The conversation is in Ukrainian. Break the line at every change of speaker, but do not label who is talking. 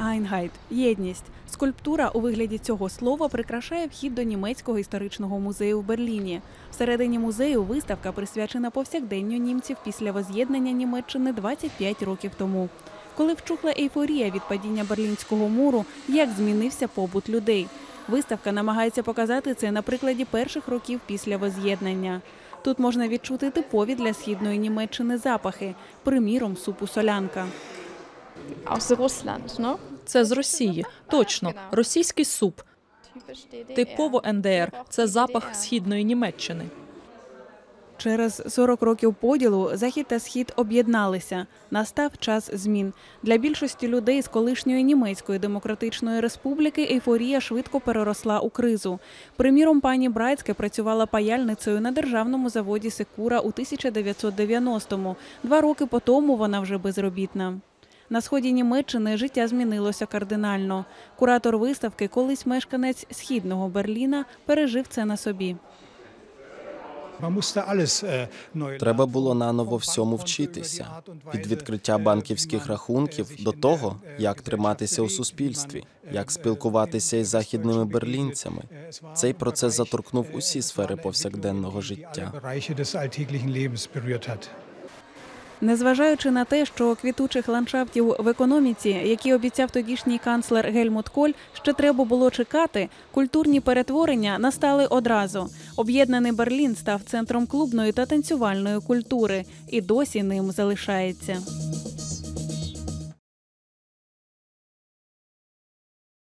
Einheit – єдність. Скульптура у вигляді цього слова прикрашає вхід до німецького історичного музею в Берліні. Всередині музею виставка присвячена повсякденню німців після воз'єднання Німеччини 25 років тому. Коли вчухла ейфорія від падіння Берлінського муру, як змінився побут людей. Виставка намагається показати це на прикладі перших років після воз'єднання. Тут можна відчути типові для східної Німеччини запахи, приміром супу солянка.
Aus Russland, ne?
Це з Росії. Точно, російський суп. Типово НДР. Це запах східної Німеччини.
Через 40 років поділу захід та схід об'єдналися. Настав час змін. Для більшості людей з колишньої німецької демократичної республіки ейфорія швидко переросла у кризу. Приміром, пані Брайцьке працювала паяльницею на державному заводі Секура у 1990-му. Два роки по тому вона вже безробітна. На сході Німеччини життя змінилося кардинально. Куратор виставки, колись мешканець східного Берліна, пережив це на собі.
Треба було наново всьому вчитися від відкриття банківських рахунків до того, як триматися у суспільстві, як спілкуватися із західними берлінцями. Цей процес заторкнув усі сфери повсякденного життя.
Незважаючи на те, що квітучих ландшафтів в економіці, які обіцяв тодішній канцлер Гельмут Коль, ще треба було чекати, культурні перетворення настали одразу. Об'єднаний Берлін став центром клубної та танцювальної культури і досі ним залишається.